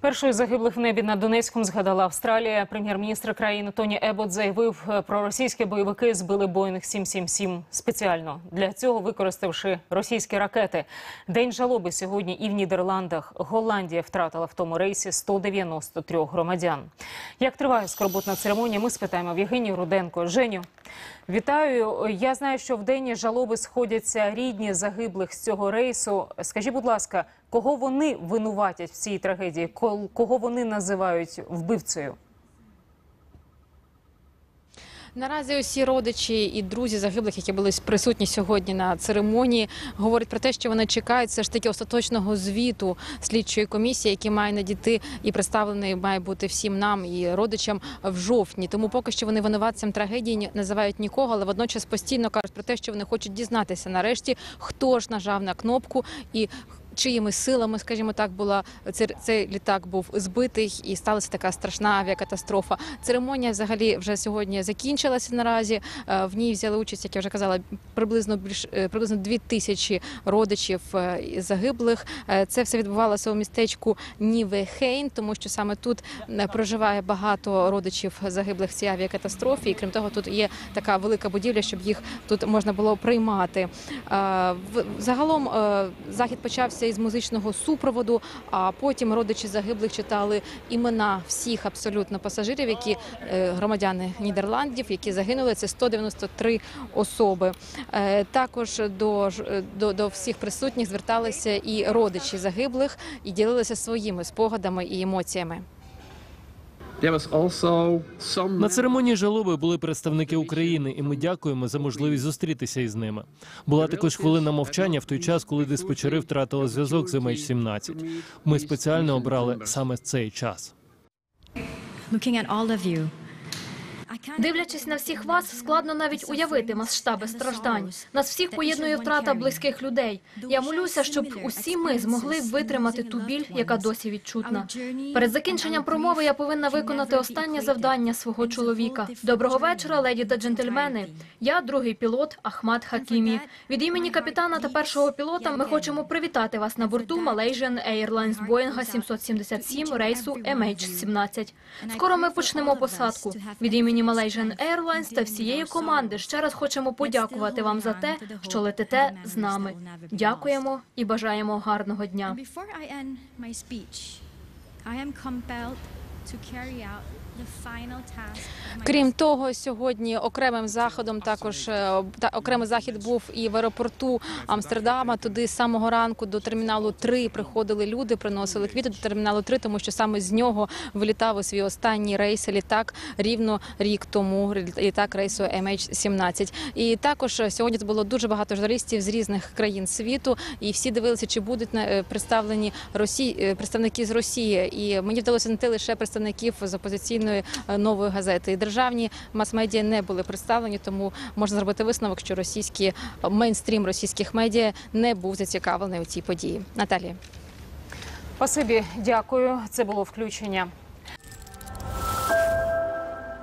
Першою загиблих в небі над Донецьком згадала Австралія. Прем'єр-міністр країни Тоні Ебот заявив, е, про російські бойовики збили Боїнг 777 спеціально для цього використавши російські ракети. День жалоби сьогодні і в Нідерландах. Голландія втратила в тому рейсі 193 громадян. Як триває скорботна церемонія? Ми спитаємо в Євгенію Руденко. Женю, вітаю. Я знаю, що в день жалоби сходяться рідні загиблих з цього рейсу. Скажіть, будь ласка, кого вони винуватять в цій трагедії? Кого вони називають вбивцею? Наразі усі родичі і друзі загиблих, які були присутні сьогодні на церемонії, говорять про те, що вони чекають все ж таки остаточного звіту слідчої комісії, який має надійти і представлений має бути всім нам і родичам в жовтні. Тому поки що вони винуватцям трагедії не називають нікого, але водночас постійно кажуть про те, що вони хочуть дізнатися нарешті, хто ж нажав на кнопку і. Чиїми силами, скажімо так, була цей, цей літак був збитий і сталася така страшна авіакатастрофа. Церемонія взагалі вже сьогодні закінчилася наразі. Е, В ній взяли участь, як я вже казала, приблизно більш е, приблизно дві тисячі родичів е, загиблих. Це все відбувалося у містечку Нівехейн, тому що саме тут проживає багато родичів загиблих в цій авіакатастрофі. І крім того, тут є така велика будівля, щоб їх тут можна було приймати. Загалом захід почався із музичного супроводу, а потім родичі загиблих читали імена всіх абсолютно пасажирів, які е, громадяни Нідерландів, які загинули. Це 193 особи. Е, Також до, е, до, до всіх присутніх зверталися і родичі загиблих і ділилися своїми спогадами і емоціями. На церемонії жалоби були представники України, і ми дякуємо за можливість зустрітися із ними. Була також хвилина мовчання в той час, коли диспетчери втратили зв'язок з MH17. Ми спеціально обрали саме цей час. Дивлячись на всіх вас, складно навіть уявити масштаби страждань. Нас всіх поєднує втрата близьких людей. Я молюся, щоб усі ми змогли витримати ту біль, яка досі відчутна. Перед закінченням промови я повинна виконати останнє завдання свого чоловіка. Доброго вечора, леді та джентльмени. Я другий пілот Ахмад Хакімі. Від імені капітана та першого пілота ми хочемо привітати вас на борту Malaysian Airlines Боїнга 777 рейсу MH17. Скоро ми почнемо посадку. Від імені Malaysian Airlines та всієї команди ще раз хочемо подякувати вам за те, що летите з нами. Дякуємо і бажаємо гарного дня. Крім того, сьогодні окремим заходом також е, та окремий захід був і в аеропорту Амстердама. Туди з самого ранку до терміналу 3 приходили люди, приносили квіти до терміналу 3, тому що саме з нього вилітав у свій останній рейс літак рівно рік тому. Літак рейсу MH17. І також сьогодні було дуже багато журналістів з різних країн світу, і всі дивилися, чи будуть е, представлені Росії е, представники з Росії. І мені вдалося знайти лише представників з опозиційної е, нової газети. І державні мас-медіа не були представлені, тому можна зробити висновок, що російські е, мейнстрім російських медіа не був зацікавлений у цій події. Наталія. Спасибі, дякую. Це було включення.